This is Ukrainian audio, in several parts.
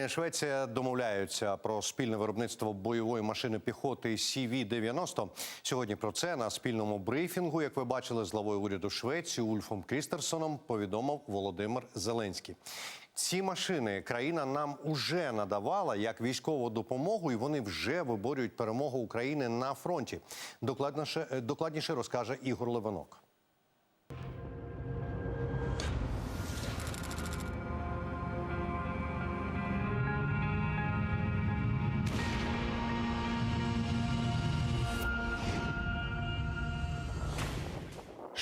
Україна і Швеція домовляються про спільне виробництво бойової машини піхоти CV-90. Сьогодні про це на спільному брифінгу, як ви бачили, з главою уряду Швеції Ульфом Крістерсоном повідомив Володимир Зеленський. Ці машини країна нам уже надавала як військову допомогу, і вони вже виборюють перемогу України на фронті. Докладніше, е, докладніше розкаже Ігор Левинок.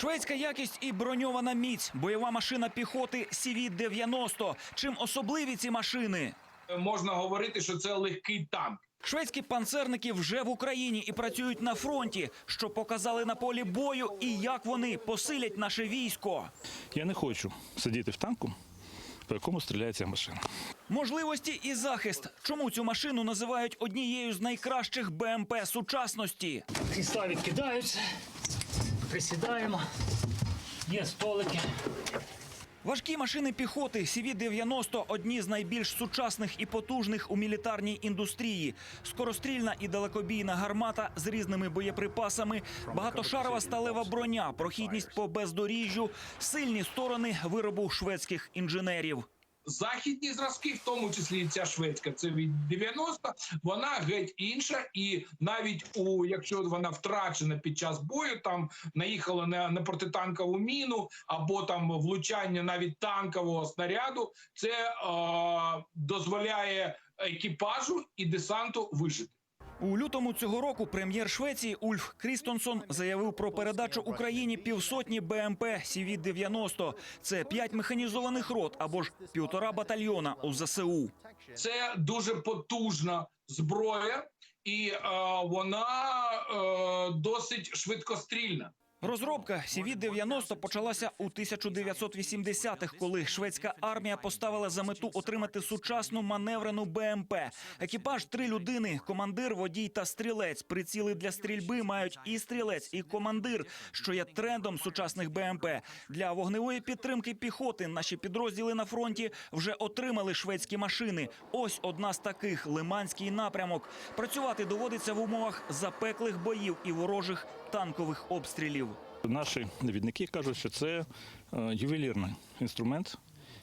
Шведська якість і броньована міць, бойова машина піхоти CV-90. Чим особливі ці машини? можна говорити, що це легкий танк. Шведські панцерники вже в Україні і працюють на фронті, що показали на полі бою, і як вони посилять наше військо. Я не хочу сидіти в танку, по якому стріляє ця машина. Можливості і захист. Чому цю машину називають однією з найкращих БМП сучасності? Крісла відкидаються, присідаємо, є столики. Важкі машини піхоти CV-90 – одні з найбільш сучасних і потужних у мілітарній індустрії. Скорострільна і далекобійна гармата з різними боєприпасами, багатошарова сталева броня, прохідність по бездоріжжю, сильні сторони виробу шведських інженерів. Західні зразки, в тому числі і ця шведська, це від 90, вона геть інша, і навіть у якщо вона втрачена під час бою, там наїхала на, на протитанкову міну або там влучання навіть танкового снаряду, це е, дозволяє екіпажу і десанту вижити. У лютому цього року прем'єр Швеції Ульф Крістонсон заявив про передачу Україні півсотні БМП CV-90. Це п'ять механізованих рот або ж півтора батальйона у ЗСУ. Це дуже потужна зброя, і е, вона е, досить швидкострільна. Розробка CV-90 почалася у 1980-х, коли шведська армія поставила за мету отримати сучасну маневрену БМП. Екіпаж три людини: командир, водій та стрілець. Приціли для стрільби мають і стрілець, і командир, що є трендом сучасних БМП. Для вогневої підтримки піхоти наші підрозділи на фронті вже отримали шведські машини. Ось одна з таких лиманський напрямок. Працювати доводиться в умовах запеклих боїв і ворожих танкових обстрілів. Наші навідники кажуть, що це е, ювелірний інструмент,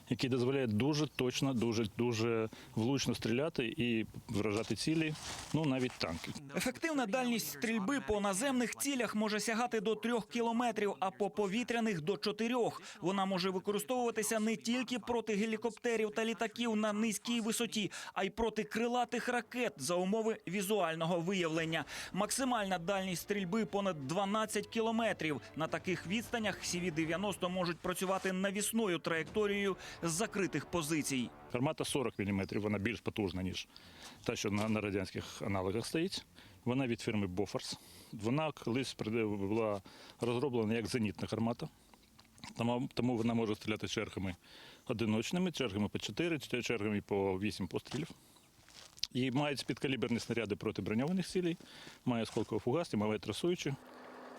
який дозволяє дуже точно, дуже дуже влучно стріляти і вражати цілі, ну навіть танки. Ефективна дальність стрільби по наземних цілях може сягати до трьох кілометрів, а по повітряних до чотирьох. Вона може використовуватися не тільки проти гелікоптерів та літаків на низькій висоті, а й проти крилатих ракет за умови візуального виявлення. Максимальна дальність стрільби понад 12 кілометрів. На таких відстанях CV-90 можуть працювати навісною траєкторією з закритих позицій. Гармата 40 мм, вона більш потужна, ніж та, що на, на радянських аналогах стоїть. Вона від фірми Bofors. Вона колись була розроблена як зенітна гармата. Тому, вона може стріляти чергами одиночними, чергами по 4, чергами по 8 пострілів. І має підкаліберні снаряди проти броньованих цілей, має осколково-фугасні, має трасуючі.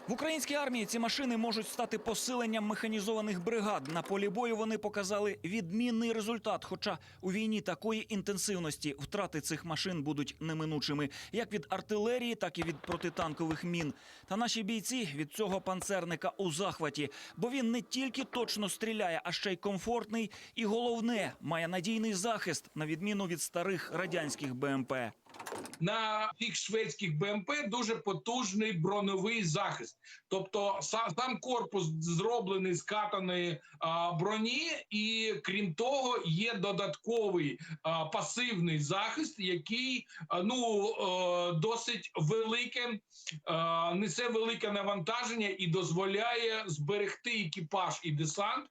В українській армії ці машини можуть стати посиленням механізованих бригад. На полі бою вони показали відмінний результат. Хоча у війні такої інтенсивності втрати цих машин будуть неминучими, як від артилерії, так і від протитанкових мін. Та наші бійці від цього панцерника у захваті, бо він не тільки точно стріляє, а ще й комфортний, і головне має надійний захист на відміну від старих радянських БМП. На тих шведських БМП дуже потужний броньовий захист. Тобто сам корпус зроблений з катаної броні, і крім того, є додатковий пасивний захист, який ну досить велике несе велике навантаження і дозволяє зберегти екіпаж і десант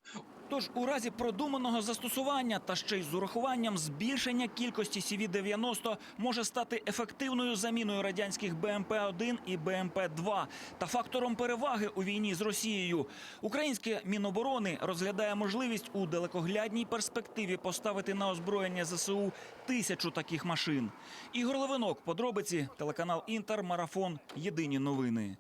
Тож у разі продуманого застосування та ще й з урахуванням збільшення кількості CV-90 може стати ефективною заміною радянських БМП-1 і БМП-2 та фактором переваги у війні з Росією. Українське Міноборони розглядає можливість у далекоглядній перспективі поставити на озброєння ЗСУ тисячу таких машин. Ігор Левинок, подробиці, телеканал Інтер, марафон. Єдині новини.